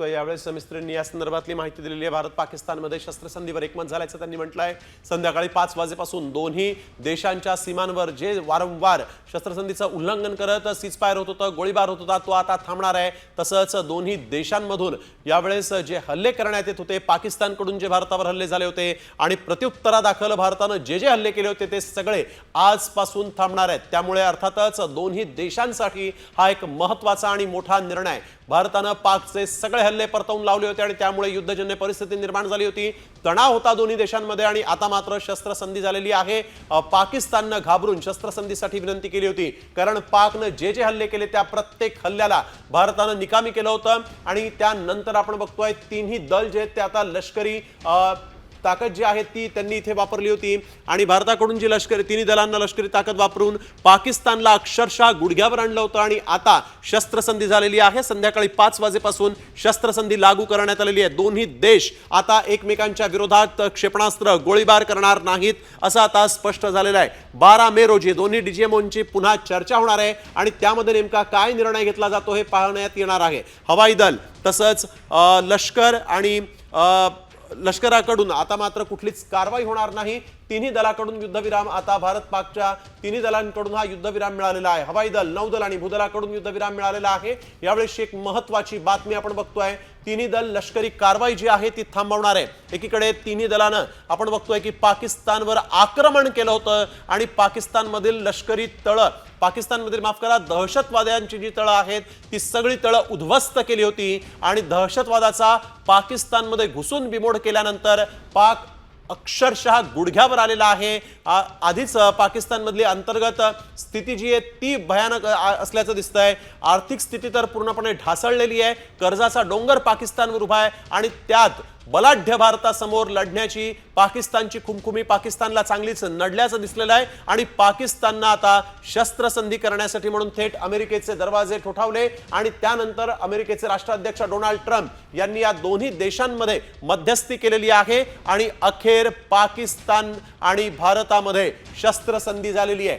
यावेळेस मिस्त्रींनी या संदर्भातली माहिती दिलेली आहे. भारत पाकिस्तानमध्ये शस्त्रसंधीवर एकमत झाल्याचं त्यांनी म्हटलं आहे संध्याकाळी पाच वाजेपासून दोन्ही देशांच्या सीमांवर जे वारंवार शस्त्रसंधीचं उल्लंघन करत सीजफायर होत होतं गोळीबार होत होता तो आता थांबणार आहे. तसंच दोन्ही देशांमधून यावेळेस जे हल्ले करण्यात येत होते पाकिस्तानकडून जे भारतावर हल्ले झाले होते आणि प्रत्युत्तरादाखल भारतानं जे जे हल्ले केले होते ते सगळे आजपासून थांबणार आहेत. त्यामुळे अर्थातच दोन्ही देशांसाठी हा एक महत्त्वाचा आणि मोठा निर्णय भारतानं पाकचे सगळे हल्ले परतवून लावले होते आणि त्यामुळे युद्धजन्य परिस्थिती निर्माण झाली होती. तणाव होता दोन्ही देशांमध्ये आणि आता मात्र शस्त्रसंधी झालेली आहे. पाकिस्ताननं घाबरून शस्त्रसंधीसाठी विनंती केली होती. कारण पाकनं जे जे हल्ले केले त्या प्रत्येक हल्ल्याला भारतानं निकामी केलं होतं. आणि त्यानंतर आपण बघतोय तिन्ही दल जे आहेत ते आता लष्करी ताकद जी आहे ती त्यांनी इथे वापरली होती. आणि भारताकडून जी लष्करी तिन्ही दलांना लष्करी ताकद वापरून पाकिस्तानला अक्षरशः गुडघ्यावर आणलं होतं. आणि आता शस्त्रसंधी झालेली आहे. संध्याकाळी पाच वाजेपासून शस्त्रसंधी लागू करण्यात आलेली आहे. दोन्ही देश आता एकमेकांच्या विरोधात क्षेपणास्त्र गोळीबार करणार नाहीत असं आता स्पष्ट झालेलं आहे. बारा मे रोजी दोन्ही डीजीएमओंची पुन्हा चर्चा होणार आहे. आणि त्यामध्ये नेमका काय निर्णय घेतला जातो हे पाहण्यात येणार आहे. हवाई दल तसंच लष्कर आणि लष्कराकडून आता मात्र कुठलीच कारवाई होणार नाही. तिन्ही दलाकडून युद्धविराम आता भारत पाकच्या तिन्ही दलांकडून हा युद्धविराम मिळालेला आहे. हवाई दल नौदल आणि भूदलाकडून युद्धविराम मिळालेला आहे. यावेळेस एक महत्वाची बातमी आपण बघतोय. तिन्ही दल लष्करी कारवाई जी आहे ती थांबवणार आहे. एकीकडे तिन्ही दलानं आपण बघतोय की पाकिस्तानवर आक्रमण केलं होतं आणि पाकिस्तानमधील लष्करी तळं पाकिस्तानमधील माफ करा दहशतवाद्यांची जी तळं आहेत ती सगळी तळं उद्ध्वस्त केली होती. आणि दहशतवादाचा पाकिस्तानमध्ये घुसून बिमोड केल्यानंतर पाक अक्षरशः गुडघ्यावर आलेला आहे. आ- आधीच पाकिस्तानमधली अंतर्गत स्थिती जी आहे ती भयानक असल्याचं दिसतं आहे आर्थिक स्थिती तर पूर्णपणे ढासळलेली आहे. कर्जाचा डोंगर पाकिस्तानवर उभा आहे आणि त्यात बलाढ्य भारतासमोर लढण्याची पाकिस्तानची खुमखुमी पाकिस्तानला चांगलीच नडल्याचं दिसलेलं आहे. आणि पाकिस्ताननं आता शस्त्रसंधी करण्यासाठी म्हणून थेट अमेरिकेचे दरवाजे ठोठावले. आणि त्यानंतर अमेरिकेचे राष्ट्राध्यक्ष डोनाल्ड ट्रम्प यांनी या दोन्ही देशांमध्ये मध्यस्थी केलेली आहे. आणि अखेर पाकिस्तान आणि भारतामध्ये शस्त्रसंधी झालेली आहे.